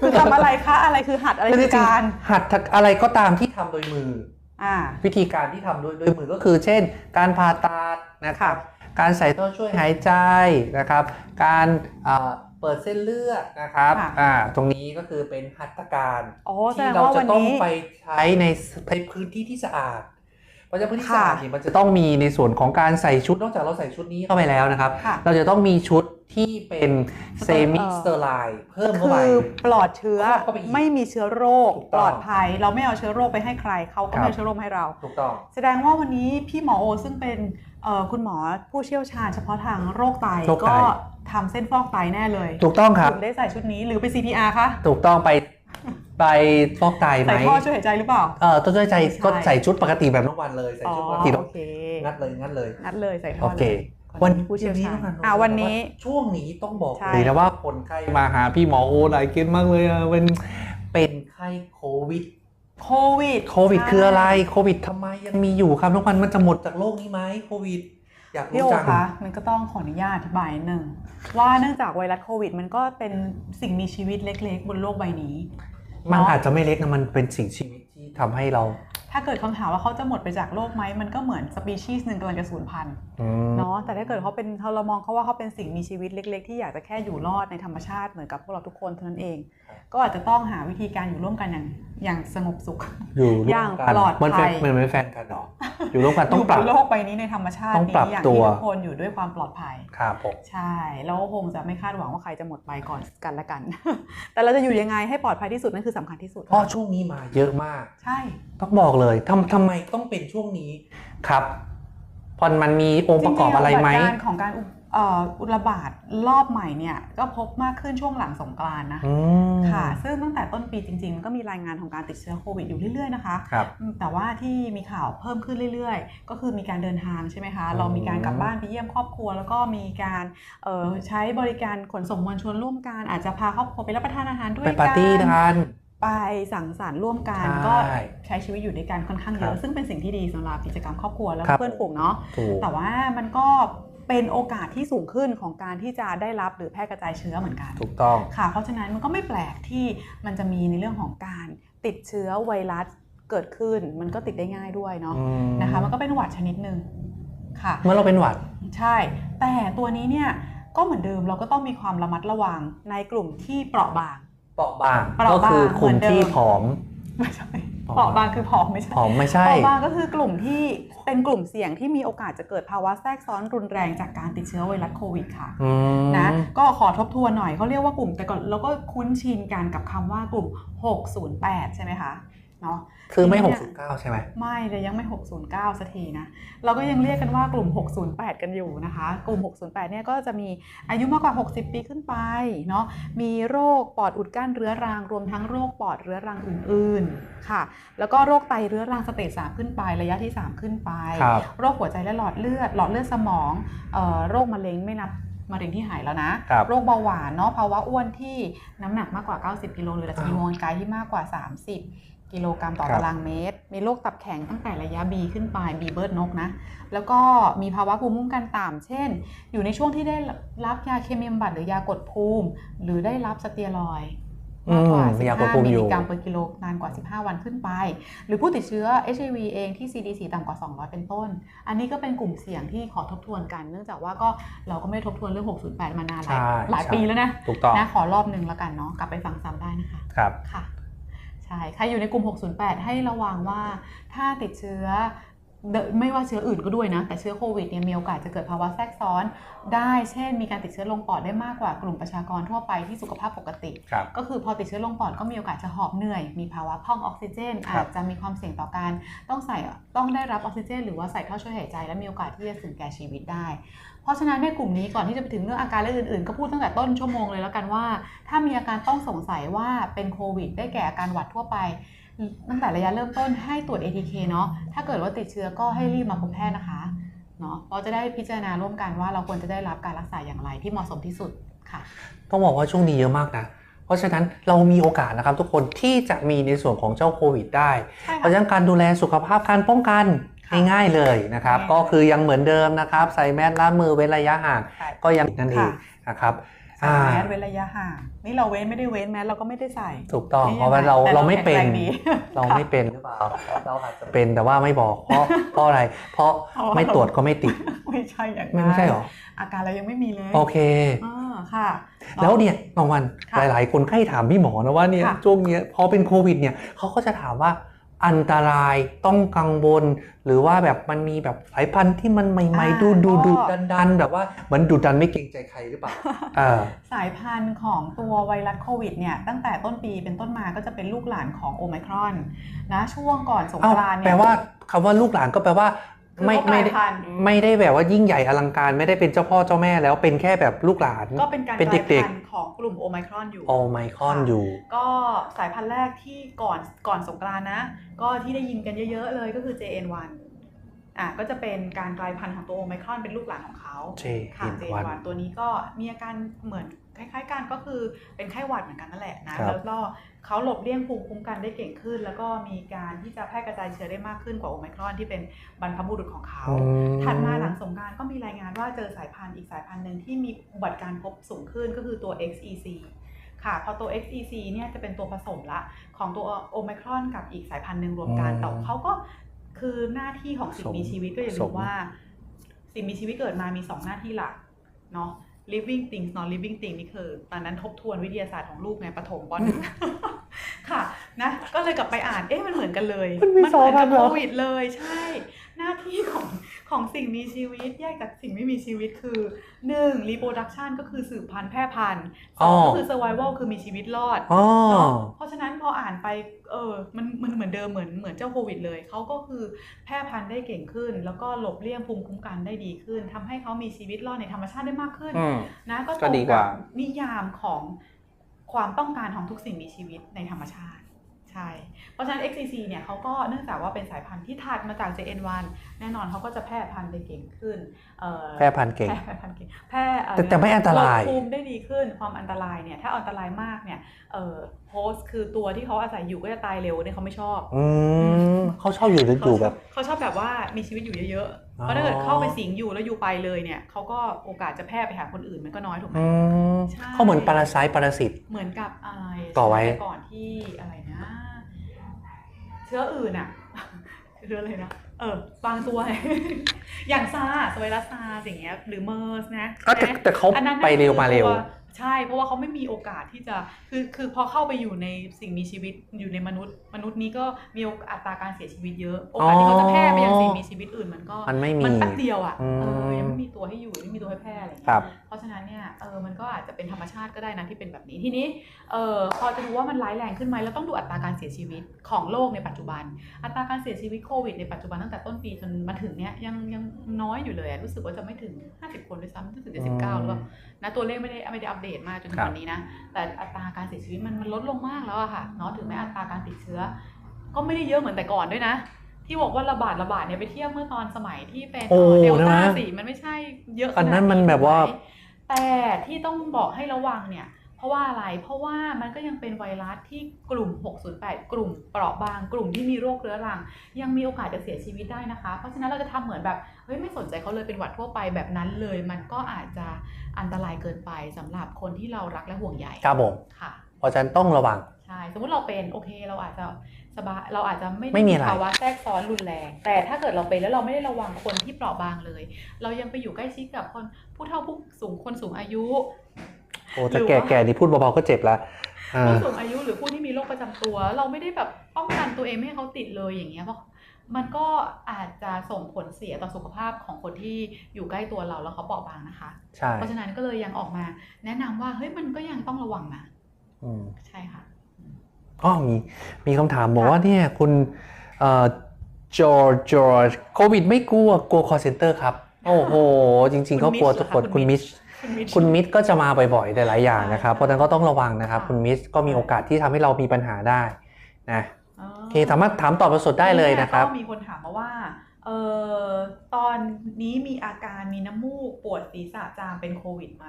คือทำอะไรคะอะไรคือหัดอะไรคือจคืริองการๆหัดอะไรก็ตามที่ทำโดยมืออ่าวิธีการที่ทำด้วยด้วยมือก็คือ เช่น การผ่าตัดนะครับการใส่ท่อช่วยหายใจนะครับ การเอ่อเปิดเส้นเลือดนะครับค่ะอ่าตรงนี้ก็คือเป็นหัตถการโอ้แสดที่งเราว่าจะวันต้องนี้ไปใช้ในในพื้นที่ที่สะอาด เพราะฉะนั้นพื้นที่ค่ะสะอาดเนี่ยมันจะต้องมีในส่วนของการใส่ชุดนอกจากเราใส่ชุดนี้เข้าไปแล้วนะครับค่ะเราจะต้องมีชุดที่เป็นเซมิเอ่อสเตอร์ไลน์เพิ่มเข้าคืไปอปลอดเชื้อครอบเข้าไปอีกไม่มีเชื้อโรคถูกปต้องลอดภัย เราไม่เอาเชื้อโรคไปให้ใครเขาก็ครับไม่เอาเชื้อโรคมาให้เราถูกต้องแสดงว่าวันนี้พี่หมอโอซึ่งเป็นเอ่อคุณหมอผู้เชี่ยวชาญเฉพาะทางโรคไตโรคไตก็ทำเส้นฟอกไตแน่เลย ถูกต้องครับถึงได้ใส่ชุดนี้หรือไป CPR คะถูกต้องไป ไปฟอกไตไหมใส่ท่อช่วยหายใจหรือเปล่าเออต้นช่วยใจไม่ใช่ก็ใส่ชุดปกติแบบทุกวันเลยใส่อ๋อชุดปกติโอเคงัดเลยงัดเลยนัดเลยใส่ท่โออเคเลยวันผู้เชี่ยวชาญวันนี้อ่าวันนี้ช่วงนี้ต้องบอกใช่เลยนะว่าคนไข้มาหาพี่หมอโอหลายเคสมากเลยอะเป็นเป็นไข้โควิดโควิดโควิดคืออะไรโควิดทำไมยังมีอยู่ครับทุกวันมันจะหมดจากโลกนี้ไหมโควิดอยากพี่รู้โอจังคะมันก็ต้องขออนุญาตอธิบายนิดนึงว่าเนื่องจากไวรัสโควิด มันก็เป็นสิ่งมีชีวิตเล็ก ๆ บนโลกใบนี้ มันเนาะอาจจะไม่เล็กนะมันเป็นสิ่งชีวิตที่ทำให้เรา ถ้าเกิดคำถามว่าเขาจะหมดไปจากโลกไหมมันก็เหมือนสปีชีส์หนึ่งกำลังจะสูญพันธุ์อืม เนาะแต่ถ้าเกิดเขาเป็นเขาเรามองเขาว่าเขาเป็นสิ่งมีชีวิตเล็ก ๆ ที่อยากจะแค่อยู่รอดในธรรมชาติเหมือนกับพวกเราทุกคนเท่านั้นเอง ก็อาจจะต้องหาวิธีการอยู่ร่วมกันอย่างอย่างสงบสุขอยู่ร่วอย่างมกันปลอดเหมันภัเป็นยเหมือนเป็นแฟนกันเหรออยู่ร่วมกันต้องปรับยู่บนโลกใบนี้ในธรรมชาติต้องปรับนี้อย่างตัที่วทุกคนอยู่ด้วยความปลอดภัยครับผมใช่แล้วคงจะไม่คาดหวังว่าใครจะหมดไปก่อนกันละกัน แต่เราจะอยู่ยังไงให้ปลอดภัยที่สุดนั่นคือสำคัญที่สุดเพราะช่วงนี้มาเยอะมาก ใช่ ต้องบอกเลยทำทำไมต้องเป็นช่วงนี้ครับ พอมันมีองค์ประกอบอะไรไหมจงๆอุบัติการของการอุเอ่ออุระบาดรอบใหม่เนี่ยก็พบมากขึ้นช่วงหลังสงกรานต์นะอืมค่ะ ซึ่งตั้งแต่ต้นปีจริงๆมันก็มีรายงานของการติดเชื้อโควิดอยู่เรื่อยๆนะคะครับอืมแต่ว่าที่มีข่าวเพิ่มขึ้นเรื่อยๆ ก็คือมีการเดินทางใช่ไหมคะอืมเรามีการกลับบ้านไปเยี่ยมครอบครัว แล้วก็มีการเอ่อใช้บริการขนส่งมวลชนร่วมกันอาจจะพาครอบครัวไปรับประทานอาหารด้วยไปกันปาร์ตี้กัน ไปสังสรรค์ร่วมกันใช่ก็ใช้ชีวิตอยู่ด้วยกันค่อนข้างเยครัอะบซึ่งเป็นสิ่งที่ดีสำหรับกิจกรรมครอบครัวแล้วครัก็บเพื่อนฝูงเนาะถูกแต่ว่ามันก็เป็นโอกาสที่สูงขึ้นของการที่จะได้รับหรือแพร่กระจายเชื้อเหมือนกัน ถูกต้องค่ะ เพราะฉะนั้นมันก็ไม่แปลกที่มันจะมีในเรื่องของการติดเชื้อไวรัสเกิดขึ้น มันก็ติดได้ง่ายด้วยเนาะอืมนะคะมันก็เป็นหวัดชนิดหนึ่งค่ะ เมื่อเราเป็นหวัดใช่ แต่ตัวนี้เนี่ยก็เหมือนเดิมเราก็ต้องมีความระมัดระวังในกลุ่มที่เปราะบาง เปราะบางเปราะบางก็คือกลุ่มเหมือนเดิมที่ผอมไม่ใช่ผอมเปราะบางคือผอมไม่ใช่ผอมไม่ใช่เปราะบางก็คือกลุ่มที่เป็นกลุ่มเสี่ยงที่มีโอกาสจะเกิดภาวะแทรกซ้อนรุนแรงจากการติดเชื้อไวรัสโควิดค่ะอืมนะก็ขอทบทวนหน่อยเขาเรียกว่ากลุ่มแต่ก่อนเราก็คุ้นชินกันกับคำว่ากลุ่ม 608 ใช่ไหมคะ เนาะคือไม่ทีหนี้กเนี่ยสิบเก้าใช่ไหมไม่เลยยังไม่ 609สักทีนะ เราก็ยังเรียกกันว่ากลุ่ม 608 กันอยู่นะคะ กลุ่ม 608 เนี่ยก็จะมีอายุมากกว่า 60 ปีขึ้นไปเนาะมีโรคปอดอุดกั้นเรื้อรัง รวมทั้งโรคปอดเรื้อรังอื่นๆค่ะ แล้วก็โรคไตเรื้อรังสเตจ3ขึ้นไประยะที่ 3 ขึ้นไปครับโรคหัวใจและหลอดเลือด หลอดเลือดสมองเอ่อโรคมะเร็งไม่นับมะเร็งที่หายแล้วนะครับโรคเบาหวานเนาะภาวะอ้วนที่น้ำหนักมากกว่า 90 กิโลหรือดัชนีมวลกายที่มากกว่า 30 กิโลกรัมต่อครับตารางเมตร มีโรคตับแข็งตั้งแต่ระยะ B ขึ้นไป B เบิร์ดนกนะ แล้วก็มีภาวะภูมิคุ้มกันต่ำ เช่น อยู่ในช่วงที่ได้รับยาเคมีบำบัดหรือยากดภูมิ หรือได้รับสเตียรอยด์มากกว่าอืมยากดภู15 มิมิลอยู่ลิกรัมเปอร์กิโลนานกว่า 15 วันขึ้นไป หรือผู้ติดเชื้อ HIV เองที่ CDC ต่ำกว่า 200 เป็นต้น อันนี้ก็เป็นกลุ่มเสี่ยงที่ขอทบทวนกัน เนื่องจากว่าก็เราก็ไม่ได้ทบทวนเรื่อง 608 มานานหลายใช่หลายใช่ปีแล้วนะถูกต้องนะขอรอบหนึ่งแล้วกันเนาะกลับไปฟังซ้ำได้นะคะครับค่ะ ใช่ ใครอยู่ในกลุ่ม 608 ให้ระวังว่าถ้าติดเชื้อ ไม่ว่าเชื้ออื่นก็ด้วยนะ แต่เชื้อโควิดเนี่ยมีโอกาสจะเกิดภาวะแทรกซ้อน ได้เช่น มีการติดเชื้อลงปอดได้มากกว่ากลุ่มประชากรทั่วไปที่สุขภาพปกติครับก็คือพอติดเชื้อลงปอดก็มีโอกาสจะหอบเหนื่อย มีภาวะพร่องออกซิเจนครับอาจจะมีความเสี่ยงต่อการต้องใส่ต้องได้รับออกซิเจน หรือว่าใส่ท่อช่วยหายใจ และมีโอกาสที่จะถึงแก่ชีวิตได้ เพราะฉะนั้นในกลุ่มนี้ก่อนที่จะไปถึงเรื่องอาการและอื่นๆ ก็พูดตั้งแต่ต้นชั่วโมงเลยแล้วกันว่า ถ้ามีอาการต้องสงสัยว่าเป็นโควิด ได้แก่อาการหวัดทั่วไป ตั้งแต่ระยะเริ่มต้นให้ตรวจ ATK เนาะถ้าเกิดว่าติดเชื้อก็ให้รีบมาพบแพทย์นะคะเนาะเราจะได้พิจารณาร่วมกันว่าเราควรจะได้รับการรักษาอย่างไรที่เหมาะสมที่สุดค่ะ ต้องบอกว่าช่วงนี้เยอะมากนะเพราะฉะนั้นเรามีโอกาสนะครับทุกคนที่จะมีในส่วนของเจ้าโควิดได้ใช่เพค่ะราะฉะนั้นการดูแลสุขภาพการป้องกันค่ะง่ายๆเลยนะครับง่ายๆก็คือยังเหมือนเดิมนะครับ ใส่แมสล้างมือเว้นระยะห่างใช่ก็ยังนั่นเองค่ะนะครับ ใส่อ่าแมสเว้นระยะห่างนี่เราเว้นไม่ได้เว้นแมสเราก็ไม่ได้ใส่ ถูกต้องนี่เพราะว่าเราแต่เราไม่เป็นแข็งแรงดีเราไม่เป็นหรือเปล่าเราอาจจะเป็นแต่ว่าไม่บอกเพราะเพราะอะไร เพราะเพราะว่าไม่ตรวจก็ไม่ติดไม่ใช่อย่างไม่นั้นไม่ใช่หรออาการเรายังไม่มีเลยโอเคอ่าค่ะ แล้วเนี่ยบางวันค่ะหลาย ๆ คนใครถามพี่หมอนะว่าเนี่ยค่ะช่วงเนี้ยพอเป็นโควิดเนี่ยเขาก็จะถามว่า อันตรายต้องกังวลหรือว่าแบบมันมีแบบสายพันธุ์ที่มันใหม่อ่าๆดูดูดูก็ดันดันๆแบบว่าเหมือนดูดันไม่เกรงใจใครหรือเปล่าเออสายพันธุ์ของตัวไวรัสโควิดเนี่ยตั้งแต่ต้นปีเป็นต้นมาก็จะเป็นลูกหลานของโอไมครอนนะช่วงก่อนสงเอ้ากรานต์เนี่ยแปลว่าคำว่าลูกหลานก็แปลว่าคือ ไม่เขากไม่ลายได้พันธุ์ไม่ได้แบบว่ายิ่งใหญ่อลังการไม่ได้เป็นเจ้าพ่อเจ้าแม่แล้วเป็นแค่แบบลูกหลาน ก็เป็นการเป็นกลายเด็กพันธุ์ของกลุ่มโอไมครอนอยู่โอไมครอนอยู่ ก็สายพันธุ์แรกที่ก่อนก่อนสงกรานต์นะ ก็ที่ได้ยินกันเยอะๆเลยก็คือ JN1 อะก็จะเป็นการกลายพันธุ์ของตัวโอไมครอนเป็นลูกหลานของเขาค่ะ JN1 JN1 ตัวนี้ก็มีอาการเหมือนคล้ายๆกันก็คือเป็นไข้หวัดเหมือนกันนั่นแหละนะครับแล้วก็ เขาหลบเลี่ยงภูมิคุ้มกันได้เก่งขึ้น แล้วก็มีการที่จะแพร่กระจายเชื้อได้มากขึ้นกว่าโอไมครอนที่เป็นบรรพบุรุษของเขาอืมถัดมาหลังสงกรารก็มีรายงานว่าเจอสายพันธุ์อีกสายพันธุ์หนึ่งที่มีอุบัติการณ์พบสูงขึ้นก็คือตัว XEC ค่ะ พอตัว XEC เนี่ยจะเป็นตัวผสมละของตัวโอไมครอนกับอีกสายพันธุ์หนึ่งรวมกันอืมแต่เขาก็คือหน้าที่ของสิ่งมีชีวิตก็อย่าผลืสมมว่า สิ่งมีชีวิตเกิดมามี2หน้าที่หลักเนาะ living things non living things นี่คือ ตอนนั้นทบทวนวิทยาศาสตร์ของลูกไงประถมปหนึ่งค่ะนะก็เลยกลับไปอ่านเอ๊ะมันเหมือนกันเลย มันมีเหมือนสองกัอันเหรโคอวิดเลยใช่ หน้าที่ของของสิ่งมีชีวิตแยกจากสิ่งไม่มีชีวิตคือ 1. reproduction ก็คือสืบพันธุ์แพร่พันธุ์สองก็คือ survival คือมีชีวิตรอดอ๋อเนาะเพราะฉะนั้นพออ่านไปเออมันมันเหมือนเดิมเหมือนเหมือนเจ้าโควิดเลยเขาก็คือแพร่พันธุ์ได้เก่งขึ้น แล้วก็หลบเลี่ยงภูมิคุ้มกันได้ดีขึ้นทำให้เขามีชีวิตรอดในธรรมชาติได้มากขึ้นอืมนะก็ตก็รงดีกว่าบนิยามของความต้องการของทุกสิ่งมีชีวิตในธรรมชาติใช่ เพราะฉะนั้น XCC เนี่ยเขาก็เนื่องจากว่าเป็นสายพันธุ์ที่ถัดมาจาก JN1 แน่นอนเขาก็จะแพร่พันธุ์ได้เก่งขึ้นเอ่อแพร่พันธุ์เก่ง แพร่แพร่พันธุ์เก่งแพร่เอ่อแต่แต่ไม่อันตรายหลบภูมิได้ดีขึ้น ความอันตรายเนี่ย ถ้าอันตรายมากเนี่ยเอ่อโฮสต์คือตัวที่เขาอาศัยอยู่ก็จะตายเร็วเนี่ยเขาไม่ชอบอืมเขาชอบอยู่หรืออยู่แบบเขาชอบแบบว่ามีชีวิตอยู่เยอะๆอ๋อเพราะถ้าเกิดเข้าไปสิงอยู่แล้วอยู่ไปเลยเนี่ยเขาก็โอกาสจะแพร่ไปหาคนอื่นมันก็น้อยถูกไหมอืมใช่เขาเหมือนปรสิตปรสิตเหมือนกับอะไรต่อไว้แต่ก่อนที่อะไรนะ เชื้ออื่นอะเชื้ออะไรนะ เออบางตัว อย่างซาร์สไวรัสซาร์อย่างเงี้ยหรือเมอร์สนะอะแต่ใช่ไหมแต่เขาอันนั้นน่ะไปเร็วมาเร็วคือตัว ใช่ เพราะว่าเขาไม่มีโอกาสที่จะคือคือพอเข้าไปอยู่ในสิ่งมีชีวิตอยู่ในมนุษย์ มนุษย์นี้ก็มีโอกาสอัตราการเสียชีวิตเยอะ โอกาสที่เขาจะแพร่ไปยังสิ่งมีชีวิตอื่นมันก็มันไม่มีมันแป๊บเดียวอะอืมเออยังไม่มีตัวให้อยู่ไม่มีตัวให้แพร่อะไรอย่างคเงี้ยรับเพราะฉะนั้นเนี่ยเออมันก็อาจจะเป็นธรรมชาติก็ได้นะที่เป็นแบบนี้ทีนี้เออพอจะดูว่ามันร้ายแรงขึ้นไหมเราต้องดูอัตราการเสียชีวิตของโลกในปัจจุบัน อัตราการเสียชีวิตโควิดในปัจจุบันตั้งแต่ต้นปีจนมาถึงเนี้ยยังยังน้อยอยู่เลยอะรู้สึกว่าจะไม่ถึง 50 คนด้วยซ้ำรู้สึกจะ19หรือเปล่า นะตัวเลขไม่ได้ไม่ได้อัปเดตมากจนถึงครับวันนี้นะแต่อัตราการเสียชีวิตมันมันลดลงมากแล้วอะค่ะเนาะถึงแม้อัตราการติดเชื้อ ก็ไม่ได้เยอะเหมือนแต่ก่อนด้วยนะ ที่บอกว่าระบาดระบาดเนี่ยไปเทียบเมื่อตอนสมัยที่เป็นโอ้เดลต้านะสิมันไม่ใช่เยอะขอันนั้นดมันแบบว่าถูกไหมแต่ที่ต้องบอกให้ระวังเนี่ย เพราะว่าอะไร เพราะว่ามันก็ยังเป็นไวรัสที่กลุ่ม 608 กลุ่มเปราะบาง กลุ่มที่มีโรคเรื้อรัง ยังมีโอกาสจะเสียชีวิตได้นะคะ เพราะฉะนั้นเราจะทำเหมือนแบบเฮ้ยไม่สนใจเขาเลยเป็นหวัดทั่วไปแบบนั้นเลย มันก็อาจจะอันตรายเกินไปสำหรับคนที่เรารักและห่วงใยครับผมค่ะ เพราะฉะนั้นต้องระวังใช่สมมติเราเป็นโอเคเราอาจจะสบายเราอาจจะไม่ด้ไม่มีอะไรภาวะแทรกซ้อนรุนแรง แต่ถ้าเกิดเราเป็นแล้วเราไม่ได้ระวังคนที่เปราะบางเลย เรายังไปอยู่ใกล้ชิดกับคนผู้เฒ่าผู้สูงคนสูงอายุ โอ้แต่หรือแก่ว่าแก่นี่พูดเบาๆก็เจ็บแล้วอ่าผู้สูงอายุหรือผู้ที่มีโรคประจำตัว เราไม่ได้แบบป้องกันตัวเองไม่ให้เขาติดเลยอย่างเงี้ยเพราะมันก็อาจจะส่งผลเสียต่อสุขภาพของคนที่อยู่ใกล้ตัวเราแล้วเขาเปราะบางนะคะใช่เพราะฉะนั้นก็เลยยังออกมา แนะนำว่าเฮ้ยมันก็ยังต้องระวังนะอืมใช่ค่ะอ๋อมีมีคำถามบอกว่าเนี่ยคุณเอ่อจอร์จอร์จโควิดไม่กลัวกลัวคอเซ็นเตอร์ครับ โอ้โห จริงๆคุก็ณกลัวมิชทุกคนเหรอคะคุคุณณมิมิชช คุณมิชคุณมิชก็จะมาบ่อยๆหลายๆอย่างนะครับใช่เพราะฉะนั้นก็ต้องระวังนะครับค่ะคุณมิชก็มีโอกาสที่ทำให้เรามีปัญหาได้นะอ๋อโอเคสามารถถามตอบสดๆได้เลยนะครับ ก็มีคนถามมาว่าเอ เอ่อตอนนี้มีอาการมีน้ำมูกปวดศีรษะจามเป็นโควิดไหม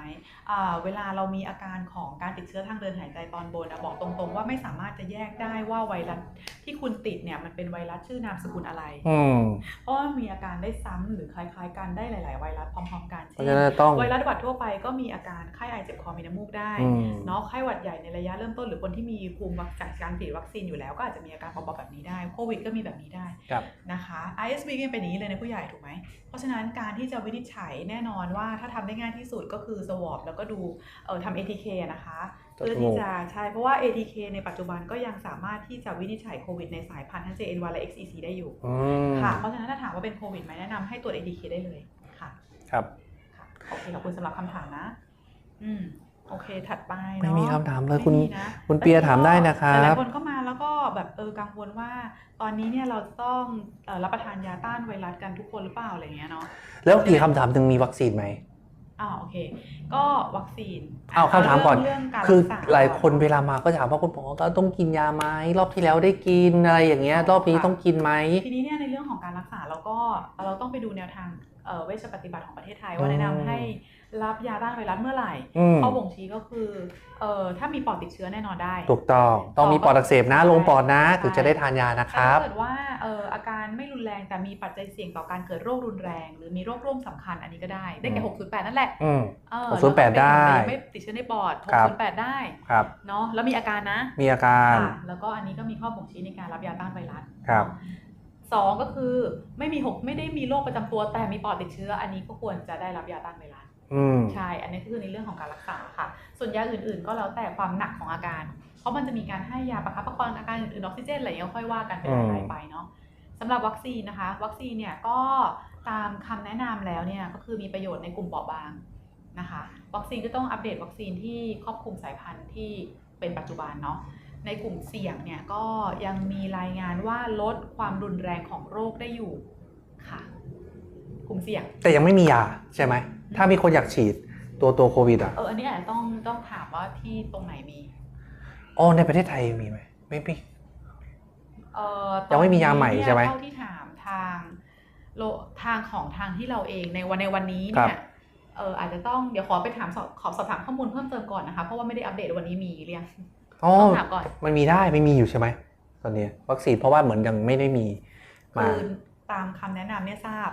อ่าเวลาเรามีอาการของการติดเชื้อทางเดินหายใจตอนบนนะบอกตรงๆ ว่าไม่สามารถจะแยกได้ว่าไวรัสที่คุณติดเนี่ยมันเป็นไวรัสชื่อนามสกุลอะไร อืม เพราะว่ามีอาการได้ซ้ำหรือคล้ายๆกันได้หลาย ๆ ไวรัสพร้อมๆกันเพเช่ราะนฉะนั้นต้อง ไวรัสหวัดทั่วไปก็มีอาการไข้ไอเจ็บคอมีน้ำมูกได้ อืม เนาะไข้หวัดใหญ่ในระยะเริ่มต้นหรือคนที่มีภูมิจากการฉีดวัคซีนอยู่แล้วก็อาจจะมีอาการเบาๆแบบนี้ได้โควิดก็มีแบบนี้ได้ครับ นะคะ ISV ก็ยังเป็นอย่างนี้เลยในผู้ใหญ่ถูกไหม เพราะฉะนั้นการที่จะวินิจฉัยแน่นอนว่าถ้าทำได้ง่ายที่สุดก็คือ swab แล้วก็ดูเอ่อทำ ATK นะคะตรวจเพื่อจมูกที่จะใช่เพราะว่า ATK ในปัจจุบันก็ยังสามารถที่จะวินิจฉัยโควิดในสายพันธุ์ทั้ง JN1 และ XEC ได้อยู่อืมค่ะเพราะฉะนั้นถ้าถามว่าเป็นโควิดไหมแนะนำให้ตรวจ ATK ได้เลยค่ะ ครับค่ะโอเคขอบคุณสำหรับคำถามนะ อืม โอเค ถัดไปเนอะไม่มีคำถามเลยคุณไม่มีนะคุณเปียถามได้นะครับหลายๆคนก็มาแล้วก็แบบเออกังวลว่า ตอนนี้เนี่ยเราจะต้องเอ่อรับประทานยาต้านไวรัสกันทุกคนหรือเปล่าอะไรเงี้ยเนาะแล้วกี่คำถามถึงมีวัคซีนไหมอ่าโอเค ก็วัคซีนเอาคำถามก่อนเรื่องการคือรักษหลายคนเวลามาก็ถามว่าคุณหมอก็ต้องกินยาไหมรอบที่แล้วได้กินอะไรอย่างเงี้ยรอบนี้ต้องกินไหมทีนี้เนี่ยในเรื่องของการรักษาเราก็เราต้องไปดูแนวทางเอ่อเวชปฏิบัติของประเทศไทยว่าอืมแนะนำให้ รับยาต้านไวรัสเมื่อไหร่อืมข้อบ่งชี้ก็คือเอ่อถ้ามีปอดติดเชื้อแน่นอนได้ ถูกต้องต้องมีปอดอักเสบนะใช่ลงปอดนะใช่ถึงจะได้ทานยานะคแต่รับถ้าเกิดว่าเอ่ออาการไม่รุนแรงแต่มีปัจจัยเสี่ยงต่อการเกิดโรครุนแรง หรือมีโรคร่วมสำคัญอันนี้ก็ได้ ได้แก่อืม608 นั่นแหละอืมเออ608 ได้แล้วก็เป็นไม่ติดเชื้อในปอดครับ608 ได้ครับเนาะแล้วมีอาการนะ มีอาการค่ะแล้วก็อันนี้ก็มีข้อบ่งชี้ในการรับยาต้านไวรัสครับเนาะสองก็คือไม่มีหกไม่ได้มีโรคประจำตัวแต่มีปอดติดเชื้อ อันนี้ก็ควรจะได้รับยาต้านไวรัสอืม ใช่ อันนี้คือในเรื่องของการรักษาค่ะ ส่วนยาอื่นๆ ก็แล้วแต่ความหนักของอาการ เพราะมันจะมีการให้ยาประคับประคองอาการอื่นๆออกซิเจนอะไรอย่างเงี้ยค่อยว่ากันเป็นอืมรายๆไปเนาะสำหรับวัคซีนนะคะ วัคซีนเนี่ยก็ตามคำแนะนำแล้วเนี่ยก็คือมีประโยชน์ในกลุ่มเปราะบางนะคะ วัคซีนก็ต้องอัปเดตวัคซีนที่ครอบคลุมสายพันธุ์ที่เป็นปัจจุบันเนาะในกลุ่มเสี่ยงเนี่ยก็ยังมีรายงานว่าลดความรุนแรงของโรคได้อยู่ค่ะ กลุ่มเสี่ยง แต่ยังไม่มียาใช่ไหม ถ้ามีคนอยากฉีดตัวตัวโควิดอะ เอออันนี้อาจจะต้องต้องถามว่าที่ตรงไหนมีอ๋อในประเทศไทยมีไหมไม่มี เอ่อยังไม่มียาใหม่ตอนนี้ใช่ไหม เนี่ยเท่าที่ถามทางโลทางของทางที่เราเองในวันในวันนี้ครัเนี่บยเอออาจจะต้องเดี๋ยวขอไปถามสอบขอสอบถามข้อมูลเพิ่มเติมก่อนนะคะ เพราะว่าไม่ได้อัปเดตวันนี้มีหรือยังอ๋อต้องถามก่อนมันมีได้ไม่มีอยู่ใช่ไหมตอนนี้วัคซีนเพราะว่าเหมือนยังไม่ได้มีมา คือตามคำแนะนำเนี่ยทราบ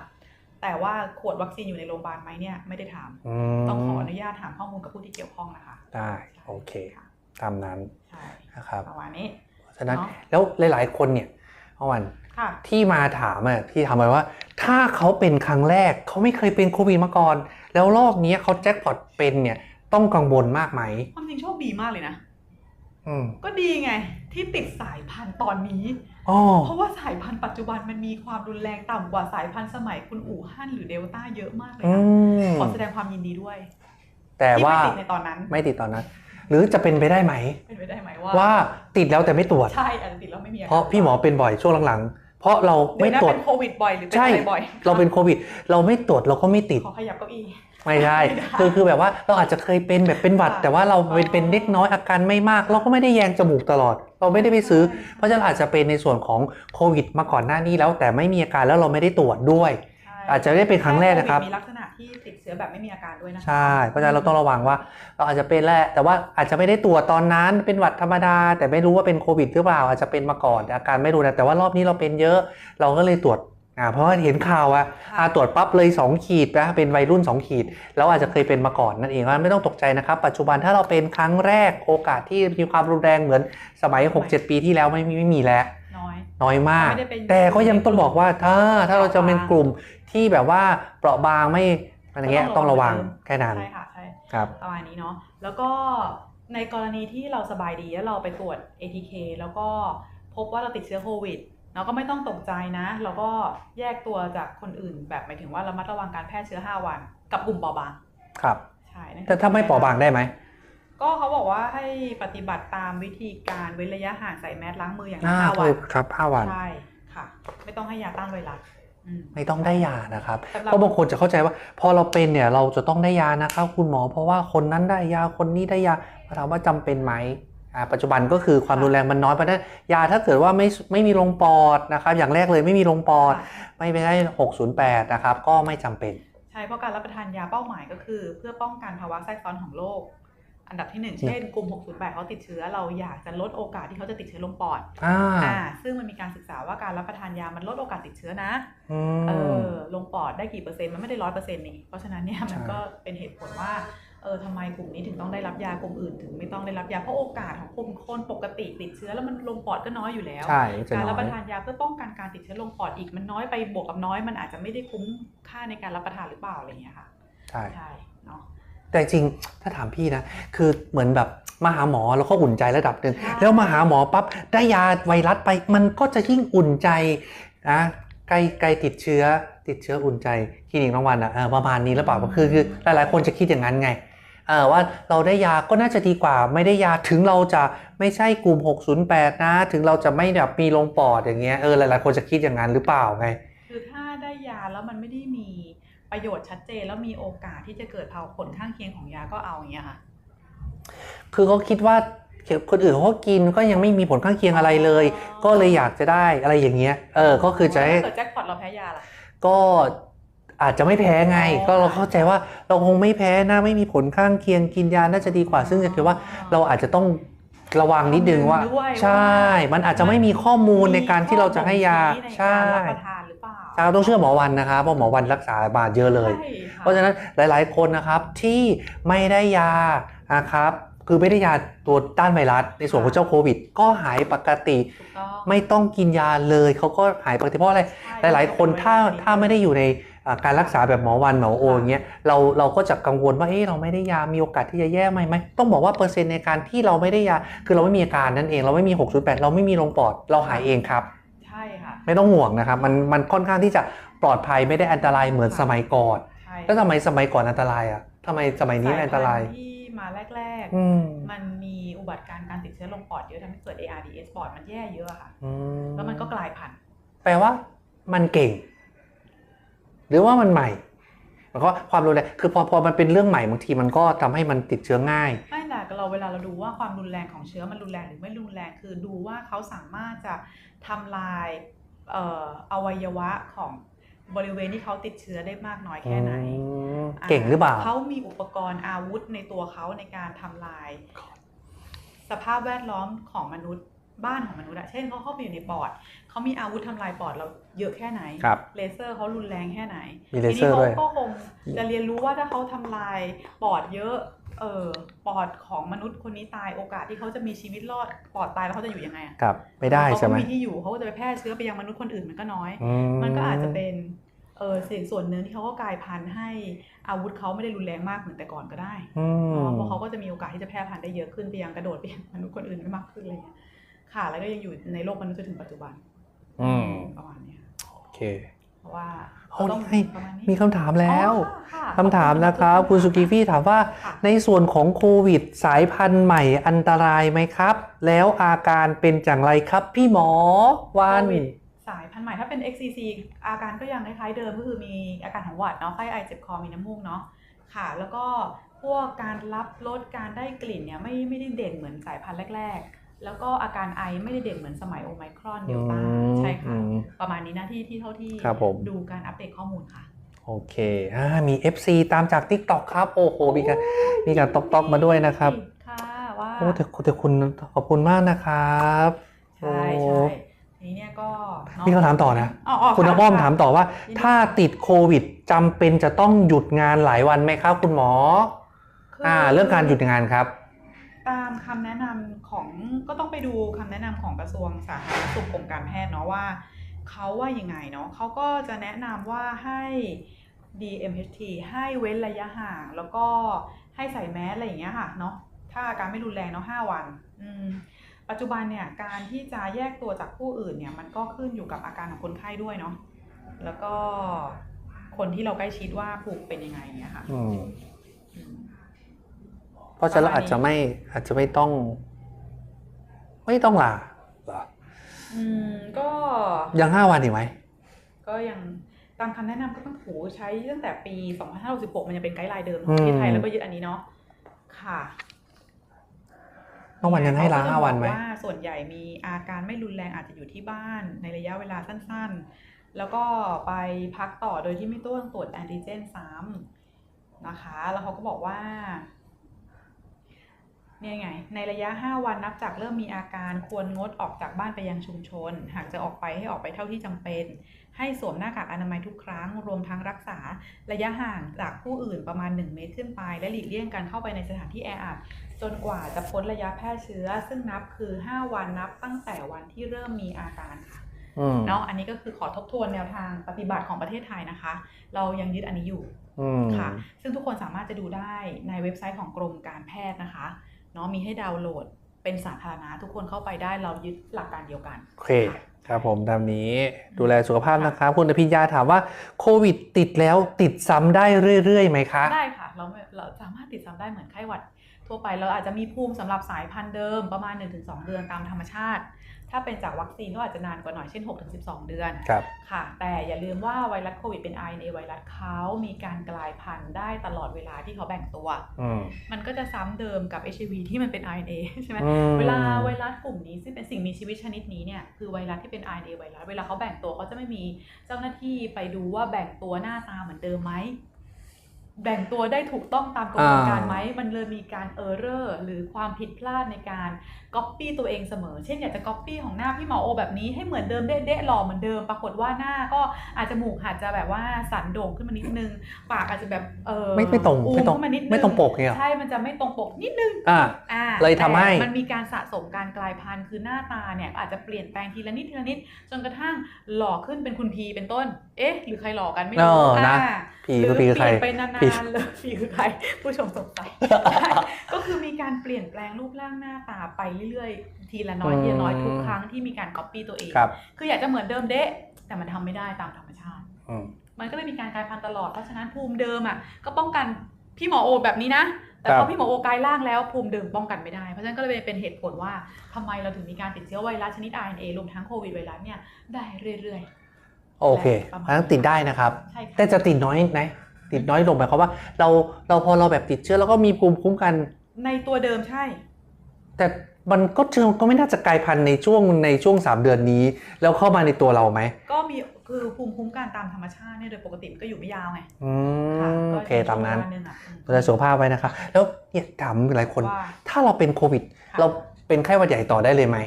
แต่ว่าขวดวัคซีนอยู่ในโรงพยาบาลไหมเนี่ยไม่ได้ถามอืต้องขอมอนุญาตถามข้อมูลกับผู้ที่เกี่ยวข้องนะคะ ได้โอเคค่ะตามนั้นใช่นะครับประมาณนี้เพราะฉะนั้นเนาะแล้วหลาย ๆ คนเนี่ยเมื่อวันค่ะที่มาถามอะที่ทำไปว่า ถ้าเขาเป็นครั้งแรกเขาไม่เคยเป็นโควิดมาก่อน แล้วรอบนี้เขาแจ็คพอตเป็นเนี่ยต้องกังวลมากไหมความจริงโชคดีมากเลยนะอืม ก็ดีไงที่ติดสายพันธุ์ตอนนี้อ๋อเพราะว่าสายพันธุ์ปัจจุบันมันมีความรุนแรงต่ำกว่าสายพันธุ์สมัยคุณอู่ฮั่นหรือเดลต้าเยอะมากเลยอืนะมขอแสดงความยินดีด้วย แต่ที่ว่าไม่ติดในตอนนั้น ไม่ติดตอนนั้น หรือจะเป็นไปได้ไหมเป็นไปได้ไหมว่าว่าติดแล้วแต่ไม่ตรวจใช่อาจจะติดแล้วไม่มีอาการเพราะพี่หมอเป็นบ่อยช่วงหลังๆ เพราะเราหรือไม่น่าตรวจเป็นโควิดบ่อยหรือเป็นใช่อะไรบ่อยเราเป็นโควิด เราไม่ตรวจเราก็ไม่ติดขอขยับเก้าอี้ ไม่ใช่ไม่ได้คือคือแบบว่าเราอาจจะเคยเป็นแบบเป็นหวัดค่ะแต่ว่าเราเป็นเป็นเล็กน้อยอาการไม่มาก เราก็ไม่ได้แยงจมูกตลอด เราไม่ได้ไปซื้อ เพราะฉะนั้นอาจจะเป็นในส่วนของโควิดมาก่อนหน้านี้แล้ว แต่ไม่มีอาการแล้วเราไม่ได้ตรวจด้วยใช่อาจจะได้เป็นครั้งแรกนะครับโมีลักษณะที่ติดเชื้อแบบไม่มีอาการด้วยนะคะใช่เพราะฉะนั้นเราต้องระวังว่า เราอาจจะเป็นแหละแต่ว่าอาจจะไม่ได้ตรวจตอนนั้นเป็นหวัดธรรมดา แต่ไม่รู้ว่าเป็นโควิดหรือเปล่าอาจจะเป็นมาก่อนแต่อาการไม่รู้นะแต่ว่ารอบนี้เราเป็นเยอะ เราก็เลยตรวจ อ่าเพราะว่าเห็นข่าวอะค่ะอ่าตรวจปั๊บเลย 2 ขีดนะเป็นวัยรุ่น 2 ขีด แล้วอาจจะเคยเป็นมาก่อนนั่นเองเพราะฉะนั้นไม่ต้องตกใจนะครับ ปัจจุบันถ้าเราเป็นครั้งแรกโอกาสที่มีความรุนแรงเหมือนสมัย 6-7 ปีที่แล้วไม่มีไม่มีแล้ว น้อยน้อยมากไม่ได้เป็นแต่ก็ยังต้องบอกว่าถ้าถ้าเราจะเป็นกลุ่มที่แบบว่าเปราะบางไม่อะไรเงี้ยก็ต้ต้อองงระระวัวังงแค่นั้นใช่ค่ะใช่ครับประมาณนี้เนาะแล้วก็ในกรณีที่เราสบายดีแล้วเราไปตรวจ ATK แล้วก็พบว่าเราติดเชื้อโควิด เราก็ไม่ต้องตกใจนะ เราก็แยกตัวจากคนอื่น แบบหมายถึงว่าระมัดระวังการแพร่เชื้อ 5 วัน กับกลุ่มเปราะบาง ครับใช่นั่นคือแต่ถ้าไม่เปราะบางได้ไหมก็เขาบอกว่าให้ปฏิบัติตามวิธีการเว้นระยะห่างใส่แมสล้างมืออย่างน้อ่าอยห้าวันครับห้าวันใช่ค่ะ ไม่ต้องให้ยาต้านไวรัสอืมไม่ต้องได้ยานะครับสำหรับเพราะบางคนจะเข้าใจว่า พอเราเป็นเนี่ยเราจะต้องได้ยานะครับคุณหมอ เพราะว่าคนนั้นได้ยาคนนี้ได้ยาถามว่าจำเป็นไหมอ่า ปัจจุบันก็คือความรุนแรงมันน้อยเพราะฉะนั้นยาถ้าเกิดว่าไม่ไม่มีลงปอดนะครับอย่างแรกเลยไม่มีลงปอด ไม่ไปได้ 608 นะครับก็ไม่จำเป็น ใช่เพราะการรับประทานยาเป้าหมายก็คือ เพื่อป้องกันภาวะแทรกซ้อนของโรคอันดับที่หนึ่งเช่นกลุ่ม 608 เขาติดเชื้อ เราอยากจะลดโอกาสที่เขาจะติดเชื้อลงปอดอ่าอ่าซึ่งมันมีการศึกษาว่าการรับประทานยามันลดโอกาสติดเชื้อนะอืเอมอลงปอดได้กี่เปอร์เซ็นต์มันไม่ได้ร้อยเปอร์เซ็นต์นี่เพราะฉะนั้นเนี่ยมันใช่ก็เป็นเหตุผลว่า เออทำไมกลุ่มนี้ถึงต้องได้รับยากลุ่มอื่นถึงไม่ต้องได้รับยาเพราะโอกาสของกลุ่มคนปกติติดเชื้อแล้วมันลงปอดก็น้อยอยู่แล้ว ใช่จะการน้รัอบปยระทานยาเพื่อป้องกันการติดเชื้อลงปอดอีกมันน้อยไปบวกกับน้อยมันอาจจะไม่ได้คุ้มค่าในการรับประทานหรือเปล่าอะไรอย่างเงี้ยค่ะใช่ใช่เนาะแต่จริงๆถ้าถามพี่นะ คือเหมือนแบบมาหาหมอแล้วก็อุ่นใจระดับหนึ่งใช่แล้วมาหาหมอปั๊บได้ยาไวรัสไปมันก็จะยิ่งอุ่นใจนะใกล้ใกล้ติดเชื้อติดเชื้ออุ่นใจคลินิกรางวัลอะเออประมาณนี้หรือเปล่าคือคือหลายๆคนจะคิดอย่างนั้นไงเออ ว่าเราได้ยาก็น่าจะดีกว่า ไม่ได้ยาถึงเราจะไม่ใช่กลุ่ม 608 นะ ถึงเราจะไม่แบบมีลงปอดอย่างเงี้ยเออหลายๆคนจะคิดอย่างนั้นหรือเปล่าไง คือถ้าได้ยาแล้วมันไม่ได้มีประโยชน์ชัดเจนแล้วมีโอกาสที่จะเกิดผลข้างเคียงของยาก็เอาอย่างเงี้ยค่ะคือเขาคิดว่าคนอื่นเขาก็กินก็ยังไม่มีผลข้างเคียงอะไรเลยอ๋อก็เลยอยากจะได้อะไรอย่างเงี้ย เออ ก็คือจะให้ถ้าเกิดแจ็คพอตเราแพ้ยาล่ะก็ อาจจะไม่แพ้ไงอ๋อก็เราเข้าใจว่าเราคงไม่แพ้นะไม่มีผลข้างเคียงกินยาน่าจะดีกว่า ซึ่งจะคิดว่าเราอาจจะต้องระวังนิดนึงว่าคำนึงด้วยว่าใช่ มันอาจจะไม่มีข้อมูลในการที่เราจะให้ยามีข้อบ่งชี้ใช่ในการรับประทานหรือเปล่าใช่เราต้องเชื่อหมอวันนะครับเพราะหมอวันรักษาบาดเยอะเลยใช่ค่เพราะฉะนั้นหลาย ๆ คนนะครับที่ไม่ได้ยานะครับคือไม่ได้ยาตัวต้านไวรัสในส่วนของเจ้าโควิด ก็หายปกติถูกต้องไม่ต้องกินยาเลยเขาก็หายปกติเพราะอะไรใช่หลาย ๆ คนถ้าถ้าไม่ได้อยู่ในอ่า การรักษาแบบหมอวันหมอโออย่างเงี้ยเราเราก็จะกังวลว่าเอ๊ะเราไม่ได้ยามีโอกาสที่จะแย่ไหมไหมต้องบอกว่าเปอร์เซ็นต์ในการที่เราไม่ได้ยา คือเราไม่มีอาการนั่นเองเราไม่มี 608 เราไม่มีลงปอดเราหายเองครับใช่ค่ะไม่ต้องห่วงนะครับมันมันค่อนข้างที่จะปลอดภัยไม่ได้อันตรายเหมือนสมัยก่อนใช่แล้วทำไมสมัยก่อนอันตรายอะทำไมสมัยนี้ไม่อันตรายสพันธุ์ที่มาแรกอืมๆมันมีอุบัติการณ์การติดเชื้อลงปอดเยอะทำให้เกิด ARDS ปอดมันแย่เยอะอะค่ะอืแล้วมันก็กลายพันธุ์แปลว่ามันเก่ง หรือว่ามันใหม่หมายความว่าความรุนแรงคือพอพอมันเป็นเรื่องใหม่บางทีมันก็ทำให้มันติดเชื้อง่ายไม่แต่เราเวลาเราดูว่าความรุนแรงของเชื้อมันรุนแรงหรือไม่รุนแรงคือดูว่าเขาสามารถจะทำลายเอ่ออวัยวะของบริเวณที่เขาติดเชื้อได้มากน้อยแค่ไหนอืมเก่งหรือเปล่าเขามีอุปกรณ์อาวุธในตัวเขาในการทำลาย สภาพแวดล้อมของมนุษย์ บ้านของมนุษย์อะเช่นเขาเข้าไปอยู่ในปอดเขามีอาวุธทำลายปอดเราเยอะแค่ไหนครับเลเซอร์เขารุนแรงแค่ไหนมีเลเซอร์ทีนี้ด้วยเขาก็คงจะเรียนรู้ว่าถ้าเขาทำลายปอดเยอะเออปอดของมนุษย์คนนี้ตายโอกาสที่เขาจะมีชีวิตรอดปอดตายแล้วเขาจะอยู่ยังไงอะครับ ไม่ได้ใช่ไหมเขาก็มีที่อยู่เขาก็จะไปแพร่เชื้อไปยังมนุษย์คนอื่นมันก็น้อยอืมันก็อาจจะเป็นเออสิ่งส่วนหนึ่งที่เขาก็กลายพันธุ์ให้อาวุธเขาไม่ได้รุนแรงมากเหมือนแต่ก่อนก็ได้อืเนาะมเพราะเขาก็จะมีโอกาสที่จะแพร่พันธุ์ได้เยอะขึ้นไปยังกระโดดไปยังมนุษย์คนอื่นได้มากขึ้นอะไรเงี้ย ค่ะ แล้วก็ยังอยู่ในโลกมนุษย์จนถึงปัจจุบันอืมประมาณเนี้ยโอเคเพราะว่าเอาต้องนี่ประมาณนี้มีคำถามแล้วอ๋อค่ะคำถามนะครับ คุณสุกีพี่ถามว่าค่ะในส่วนของโควิด สายพันธุ์ใหม่อันตรายไหมครับ แล้วอาการเป็นอย่างไรครับ พี่หมอวันโควิดสายพันธุ์ใหม่ถ้าเป็น XCC อาการก็ยังคล้ายๆเดิมก็คือมีอาการของหวัดเนาะไข้ไอเจ็บคอมีน้ำมูกเนาะค่ะ แล้วก็พวกการรับรสการได้กลิ่นเนี่ยไม่ไม่ได้เด่นเหมือนสายพันธุ์แรกๆ แล้วก็อาการไอไม่ได้เด่นเหมือนสมัยโอไมครอนเดลต้าอืมใช่ค่ะอืมประมาณนี้นะที่ที่เท่าที่ครับผมดูการอัปเดตข้อมูลค่ะ โอเคอ่ามี FC ตามจาก TikTok ครับ โอ้โหมีการมีการตอกตอกมาด้วยนะครับ ค่ะว่าโอ้แต่แต่คุณขอบคุณมากนะครับ ใช่โอ้ใช่ทีนี้เนี่ยก็เะมีคำถามต่อนะอ๋ออ๋อคุณะน้ำอ้อมค่ะถามต่อว่ายินดีถ้าติดโควิดจำเป็นจะต้องหยุดงานหลายวันไหมครับคุณหมอคืออ่าเรื่องการหยุดงานครับ ตามคำแนะนำของก็ต้องไปดูคำแนะนำของกระทรวงสาธารณสุขกรมการแพทย์เนาะว่าเขาว่ายังไงเนาะเขาก็จะแนะนำว่าให้ DMHT ให้เว้นระยะห่าง แล้วก็ให้ใส่แมสอะไรอย่างเงี้ยค่ะเนาะถ้าอาการไม่รุนแรงเนาะห้าวันอืมปัจจุบันเนี่ยการที่จะแยกตัวจากผู้อื่นเนี่ยมันก็ขึ้นอยู่กับอาการของคนไข้ด้วยเนาะแล้วก็คนที่เราใกล้ชิดว่าผูกเป็นยังไงเนี่ยค่ะ เพราะฉะนั้นเราประมาณนี้อาจจะไม่อาจจะไม่ต้อง ไม่ต้องลาเหรออืมก็ยังห้าวันอีกไหม ก็ยังตามคำแนะนำก็ต้องถูใช้ตั้งแต่ปี 2566 มันยังเป็นไกด์ไลน์เดิมขอืองมประเทศไทยแล้วก็ยึดอันนี้เนาะค่ะต้องวันนั้นให้ล้างเขก็ห้าวันไหมบอกว่าส่วนใหญ่มีอาการไม่รุนแรงอาจจะอยู่ที่บ้านในระยะเวลาสั้นๆ แล้วก็ไปพักต่อโดยที่ไม่ต้องตรวจแอนติเจนซ้ำนะคะ แล้วเขาก็บอกว่า เนี่ยไง ในระยะ 5 วันนับจากเริ่มมีอาการควรงดออกจากบ้านไปยังชุมชน หากจะออกไปให้ออกไปเท่าที่จำเป็น ให้สวมหน้ากากอนามัยทุกครั้ง รวมทั้งรักษาระยะห่างจากผู้อื่นประมาณ 1 เมตรขึ้นไป และหลีกเลี่ยงการเข้าไปในสถานที่แออัดจนกว่าจะพ้นระยะแพร่เชื้อ ซึ่งนับคือ 5 วันนับตั้งแต่วันที่เริ่มมีอาการค่ะอืมเนาะอันนี้ก็คือขอทบทวนแนวทางปฏิบัติของประเทศไทยนะคะ เรายังยึดอันนี้อยู่อืมค่ะ ซึ่งทุกคนสามารถจะดูได้ในเว็บไซต์ของกรมการแพทย์นะคะ เนาะมีให้ดาวน์โหลดเป็นสาธารณะทุกคนเข้าไปได้เรายึดหลักการเดียวกันโอเคครับผมตามนี้ดูแลสุขภาพนะครับ คุณอภิญญาถามว่าโควิดติดแล้วติดซ้ำได้เรื่อยๆไหมคะได้ค่ะเราไม่เราสามารถติดซ้ำได้เหมือนไข้หวัด ทั่วไปเราอาจจะมีภูมิสำหรับสายพันธุ์เดิมประมาณ 1-2 เดือนตามธรรมชาติ ถ้าเป็นจากวัคซีนก็อาจจะนานกว่าหน่อยเช่น 6-12 เดือนครับค่ะ แต่อย่าลืมว่าไวรัสโควิดเป็น RNA ไวรัสเขามีการกลายพันธุ์ได้ตลอดเวลาที่เขาแบ่งตัวอืมมันก็จะซ้ำเดิมกับ HIV ที่มันเป็น RNA ใช่ไหมอืมเวลาไวรัสกลุ่มนี้ซึ่งเป็นสิ่งมีชีวิตชนิดนี้เนี่ยคือไวรัสที่เป็น RNA ไวรัสเวลาเขาแบ่งตัวเขาจะไม่มีเจ้าหน้าที่ไปดูว่าแบ่งตัวหน้าตาเหมือนเดิมไหม แบ่งตัวได้ถูกต้องตามกระบวนการไหม มันเลยมีการเออร์เรอร์หรือความผิดพลาดในการก๊อปปี้ตัวเองเสมอ เช่นอยากจะก๊อปปี้ของหน้าพี่หมอโอแบบนี้ให้เหมือนเดิมเด๊ะๆหล่อเหมือนเดิม ปรากฏว่าหน้าก็อาจจะหมูกอาจจะแบบว่าสันโด่งขึ้นมานิดนึง ปากอาจจะแบบเออไม่ไม่ตรงอูไม่ตรงขึ้นมานิดนึงไม่ตรงปกเนี่ยเหรอใช่มันจะไม่ตรงปกนิดนึงอ่าอ่าเลยทำให้แต่มันมีการสะสมการกลายพันธุ์คือหน้าตาเนี่ยอาจจะเปลี่ยนแปลงทีละนิดทีละนิดจนกระทั่งหล่อขึ้นเป็นคุณพีเป็นต้น เอ๊ะ หรือใครหล่อกันไม่เอรู้อนะอ่า ผีหรืคือผีคือใครเปลี่ยนไปนานผี ๆเลยผีคือใคร ผู้ชมสงสัย ก็คือมีการเปลี่ยนแปลงรูปร่างหน้าตาไปเรื่อยๆ ทีละน้อยทีละน้อยทุกครั้งที่มีการก๊อปปี้ตัวเอง ครับคืออยากจะเหมือนเดิมเดะแต่มันทำไม่ได้ตามธรรมชาติ อืม มันก็เลยมีการกลายพันธุ์ตลอด เพราะฉะนั้นภูมิเดิมอะก็ป้องกันพี่หมอโอแบบนี้นะ แต่คพรัอบ พี่หมอโอกลายร่างแล้วภูมิเดิมป้องกันไม่ได้ เพราะฉะนั้นก็เลยเป็นเหตุผลว่าทำไมเราถึงมีการติดเชื้อไวรัสชนิด RNA รวมทั้งโควิดไวรัสเนี่ยได้เรื่อย โอเคประมาณอันนั้นติดได้นะครับๆใช่ค่ะแต่จะติดน้อยไหมติดน้อยลงหมายความว่า เราเราพอเราแบบติดเชื้อแล้วก็มีภูมิคุ้มกัน ในตัวเดิมใช่ แต่มันก็เชิงก็ไม่น่าจะกลายพันธุ์ในช่วงในช่วง 3 เดือนนี้ แล้วเข้ามาในตัวเราไหมก็มีคือภูมิคุ้มกันตามธรรมชาติเนี่ยโดยปกติมันก็อยู่ไม่ยาวไงอืค่ะมก็โอเคตามนั้นช่วงเวลหงอะอืมดูแลสุขภาพไว้นะครับแล้วเนี่ยถามหลายคน ว่า ถ้าเราเป็นโควิด ค่ะ เราเป็นไข้หวัดใหญ่ต่อได้เลยไหม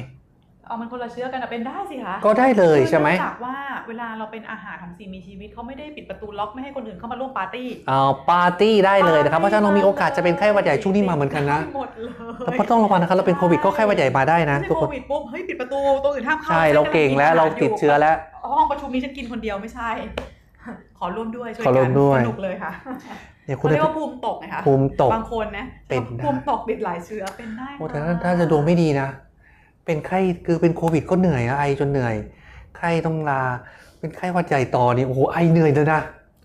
เอามันคนละเชื้อกันอะเป็นได้สิคะก็ได้เลยคือใช่ไหมเนื่องจากว่าเวลาเราเป็นอาหารของสิ่งมีชีวิตเขาไม่ได้ปิดประตูล็อกไม่ให้คนอื่นเข้ามาร่วมปาร์ตี้เอาปาร์ตี้ได้เลยนะครับเพราะฉะนั้นเรามีโอกาสจะเป็นไข้หวัดใหญ่ช่วงนี้มาเหมือนกันนะหมดเลยแต่ก็ต้องระวังนะครับเราเป็นโควิดก็ไข้หวัดใหญ่มาได้นะไม่ใช่ทุกโคคนวิดปุ๊บเฮ้ยปิดประตูตัวอื่นห้ามเข้าใช่เราเก่งแล้วเราติดเชื้อแล้วห้องประชุมนี้ฉันกินคนเดียวไม่ใช่ ขอร่วมด้วยช่วยขอร่กัวมด้วยสนุกเลยค่ะเนี่ยคุณเขาเรียกว่าภูมิตกไงคะภูมิตกบางคนนะเป็นได้ภูมิตกติดหลายเชื้อเป็นได้โอ้แต่ค่ะถ้าจะดวงไม่ดีนะ เป็นไข้คือเป็นโควิดก็เหนื่อยอะไอจนเหนื่อย ไข้ต้องลา เป็นไข้หวัดใหญ่ต่อนี่โอ้โหไอเหนื่อยเลยนะ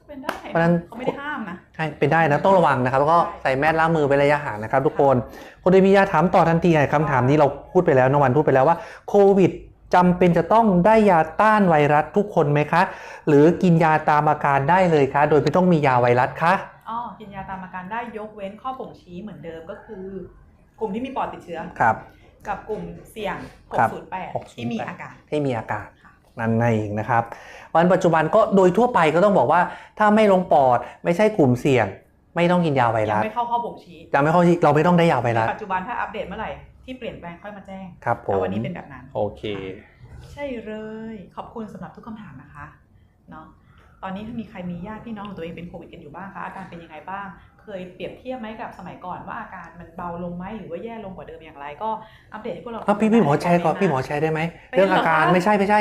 เป็นได้เพราะฉะนั้นเขาไม่ได้ห้ามนะใช่เป็นได้นะต้องระวังนะครับ แล้วก็ใช่ใส่แมสล้างมือเป็นระยะห่างนะครับ ทุกคนคนเดมียาถามต่อทันทีไงคำถามนี้เราพูดไปแล้วนวันพูดไปแล้วว่าโควิดจำเป็นจะต้องได้ยาต้านไวรัสทุกคนไหมคะ หรือกินยาตามอาการได้เลยคะ โดยไม่ต้องมียาไวรัสคะอ๋อกินยาตามอาการได้ยกเว้นข้อบ่งชี้เหมือนเดิมก็คือ กลุ่มที่มีปอดติดเชื้อครับ กับกลุ่มเสี่ยงครับ608 ที่มีอาการที่มีอาการค่ะนั่นเองนะครับวันปัจจุบันก็โดยทั่วไปก็ต้องบอกว่า ถ้าไม่ลงปอดไม่ใช่กลุ่มเสี่ยง ไม่ต้องกินยาไวยังรัสไม่เข้าข้อบ่งชี้ยังไม่เข้าที่เราไม่ต้องได้ยาไวรัสในปัจจุบันถ้าอัปเดตเมื่อไหร่ที่เปลี่ยนแปลงค่อยมาแจ้งครับผแต่มวันนี้เป็นแบบนั้นโอเค ใช่เลย ขอบคุณสำหรับทุกคำถามนะคะเนาะตอนนี้ถ้ามีใครมีญาติพี่น้องของตัวเองเป็นโควิดกันอยู่บ้างคะอาการเป็นยังไงบ้าง เคยเปรียบเทียบไหมกับสมัยก่อนว่าอาการมันเบาลงไหมหรือว่าแย่ลงกว่าเดิมอย่างไร ก็อัปเดตให้พวกเราอะพี่พี่หมอแชร์ก่อนคมเมต์พี่หมอแชร์ได้ไหมเป็นเรื่องอาการเหรอคะไม่ใช่ไม่ใช่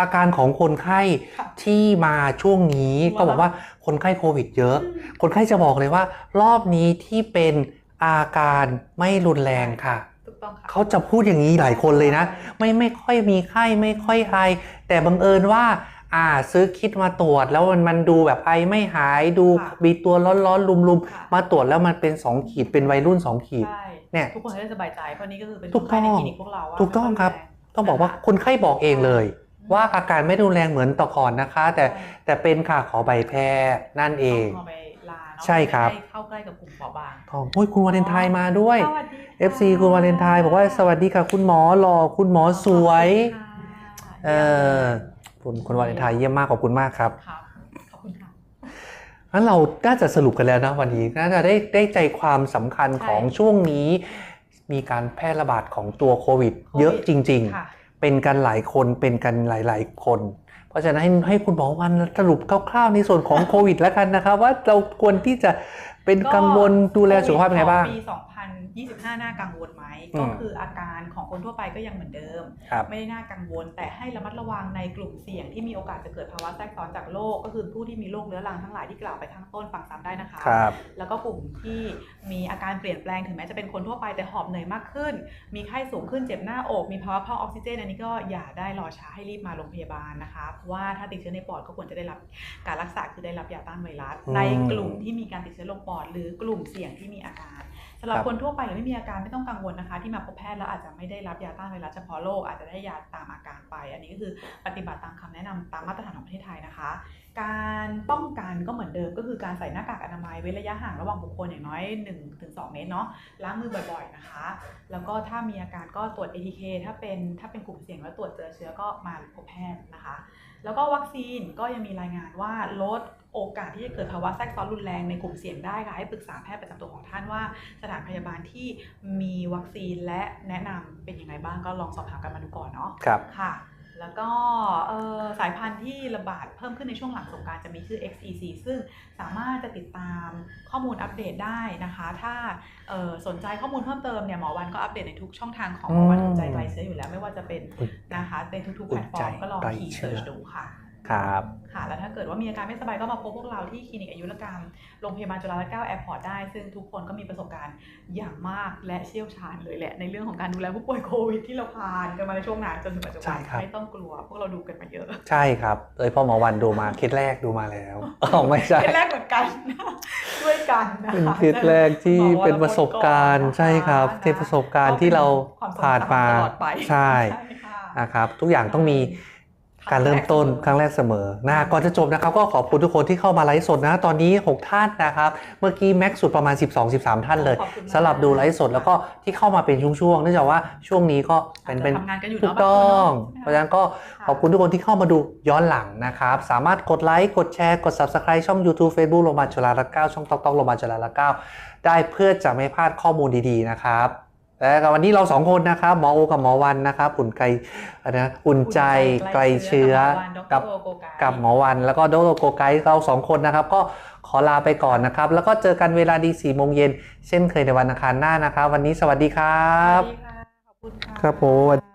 อาการของคนไข้ค่ะที่มาช่วงนี้ว้าวก็บอกว่าคนไข้โควิด เยอะ คนไข้จะบอกเลยว่า รอบนี้ที่เป็นอาการไม่รุนแรงค่ะถูกต้องค่ะเขาจะพูดอย่างนี้หลายคนเลยนะ ไม่ไม่ค่อยมีไข้ไม่ค่อยไอแต่บังเอิญว่า อ่าซื้อคิดมาตรวจแล้วมันมันดูแบบไอไม่หายดูค่ะมีตัวร้อนๆลุมค่ะ ๆ มาตรวจแล้วมันเป็นสองขีดเป็นวัยรุ่นสองขีด ใช่เนี่ย ทุกคนจะได้สบายใจเพราะนี่ก็คือเป็นถูกคนไข้ในต้องคลินิกพวกเราว่าถูกต้องครับไม่ต้องบอกว่าคนไข้บอกเองเลย ว่าอาการไม่รุนแรงเหมือนต่อก่อนนะคะ แต่ใช่แต่เป็นค่ะขอใบแพทย์นั่นเองต้องเอาไปลาเนาะใช่ครับไม่ได้เข้าใกล้กับกลุ่มเปราะบางทองโอ้ยคุณวาเลนไทน์มาด้วย สวัสดีค่ะ FC คุณวาเลนไทน์บอกว่าสวัสดีค่ะคุณหมอหล่อคุณหมอสวย ขอบคุณค่ะเออ คุณคุณวาเลนไทน์เยี่ยมมากขอบคุณมากครับครับขอบคุณค่ะงั้นเราน่าจะสรุปกันแล้วนะวันนี้น่าจะได้ได้ใจความสำคัญใช่ของช่วงนี้ มีการแพร่ระบาดของตัวโควิด เยอะจริงค่ะๆเป็นกันหลายคนเป็นกันหลาย ๆ คน เพราะฉะนั้นให้ให้คุณหมอวันสรุปคร่าวๆในส่วนของโควิดแล้วกันนะครับว่าเราควรที่จะเป็นกังวลดูแลสุขภาพยังไงบ้างปี 2025 น่ากังวลไหมอืมก็คืออาการของคนทั่วไปก็ยังเหมือนเดิมครับไม่ได้น่ากังวล แต่ให้ระมัดระวังในกลุ่มเสี่ยงที่มีโอกาสจะเกิดภาวะแทรกซ้อนจากโรคก็คือผู้ที่มีโรคเรื้อรังทั้งหลายที่กล่าวไปข้างต้นฟังซ้ำได้นะคะครับแล้วก็กลุ่มที่มีอาการเปลี่ยนแปลงถึงแม้จะเป็นคนทั่วไปแต่หอบเหนื่อยมากขึ้น มีไข้สูงขึ้นเจ็บหน้าอก มีภาวะพร่องออกซิเจนอันนี้ก็อย่าได้รอช้าให้รีบมาโรงพยาบาลนะคะเพราะว่าถ้าติดเชื้อในปอดก็ควรจะได้รับการรักษาคือได้รับยาต้านไวรัสอืมในกลุ่มที่มีการติดเชื้อลงปอด หรือกลุ่มเสี่ยงที่มีอาการ สำหรับคนทั่วไปหรือไม่มีอาการไม่ต้องกังวลนะคะ ที่มาพบแพทย์แล้วอาจจะไม่ได้รับยาต้านไวรัสเฉพาะโรคอาจจะได้ยาตามอาการไป อันนี้ก็คือปฏิบัติตามคำแนะนำตามมาตรฐานของประเทศไทยนะคะ การป้องกันก็เหมือนเดิมก็คือการใส่หน้ากากอนามัยเว้นระยะห่างระหว่างบุคคลอย่างน้อย 1-2 เมตรเนาะล้างมือบ่อยๆนะคะ แล้วก็ถ้ามีอาการก็ตรวจ ATK ถ้าเป็นถ้าเป็นกลุ่มเสี่ยงแล้วตรวจเจอเชื้อก็มาพบแพทย์นะคะ แล้วก็วัคซีนก็ยังมีรายงานว่าลด โอกาสที่จะเกิดภาวะแทรกซ้อนรุนแรงในกลุ่มเสี่ยงได้ค่ะให้ปรึกษาแพทย์ประจำตัวของท่านว่า สถานพยาบาลที่มีวัคซีนและแนะนำเป็นยังไงบ้างก็ลองสอบถามกันมาดูก่อนเนาะครับค่ะ แล้วก็เอ่อสายพันธุ์ที่ระบาดเพิ่มขึ้นในช่วงหลังสงกรารจะมีชื่อ XEC ซึ่งสามารถจะติดตามข้อมูลอัปเดตได้นะคะ ถ้าเอ่อสนใจข้อมูลเพิ่มเติมเนี่ยหมอวันก็อัปเดตในทุกช่องทางของหมอวันอืมอุ่นใจไกลเชื้ออยู่แล้วไม่ว่าจะเป็นอุ่นนะคะในทุกๆอุ่แพลนตฟอใจร์มก็ลองไกลคีย์เชื้เซิอร์ชดูค่ะ ครับค่ะแล้วถ้าเกิดว่ามีอาการไม่สบายก็มาพบพวกเราที่คลินิกอายุรกรรมโรงพยาบาลจุฬาลงกรณ์แอร์พอร์ตได้ ซึ่งทุกคนก็มีประสบการณ์อย่างมากและเชี่ยวชาญเลยแหละ ในเรื่องของการดูแลผู้ป่วยโควิดที่เราผ่านกันมาในช่วงนานจนถึงปัจจุใช่บันครับไม่ต้องกลัว พวกเราดูกันมาเยอะ ใช่ครับเลยพ่อหมอวันดูมาเคสแรกดูมาแล้วอ๋อไม่ใช่เคสแรกเหมือนกันด้วยกันนะคะเป็นเคสแรกที่เป็นประสบการณ์ใช่ครับที่ประสบการณ์ที่เราผ่านมาตลอดไปใช่ค่ะนะครับทุกอย่างต้องมี การเริ่มต้นครั้งแรกเสมอนะก่อนจะจบนะครับก็ขอบคุณทุกคนที่เข้ามาไลฟ์สดนะ ตอนนี้ 6 ท่านนะครับ เมื่อกี้แม็กซ์สุดประมาณ 12-13 ท่านเลยขอบคุณมากสำหรับดูไลฟ์สดแล้วก็ที่เข้ามาเป็นช่วงๆเนื่องจากว่าช่วงนี้ก็เป็นเป็นอาจจะทำงานกันอยู่ถูกเนาะต้องบางคนเนอะเพราะฉะนั้นก็ขอบคุณทุกคนที่เข้ามาดูย้อนหลังนะครับ สามารถกดไลค์กดแชร์กด Subscribe ช่อง YouTube Facebook โรงพยาบาลจุฬาลงกรณ์9ช่องตอกตอกโรงพยาบาลจุฬาลงกรณ์9ได้เพื่อจะไม่พลาดข้อมูลดีๆนะครับ และกับวันนี้เราสองคนนะครับหมอโอกับหมอวันนะครับอุ่นไกลอะไรนะอุ่นใจไกลเชื้อกักับบโกไกกับหมอวันแล้วก็โดโลโกไกด์เราสองคนนะครับ ก็ขอลาไปก่อนนะครับ แล้วก็เจอกันเวลาดี4โมงเย็นเช่นเคยในวันอังคารหน้านะครับ วันนี้สวัสดีครัสวับสดีค่ะขอบคุณค่ะครับผม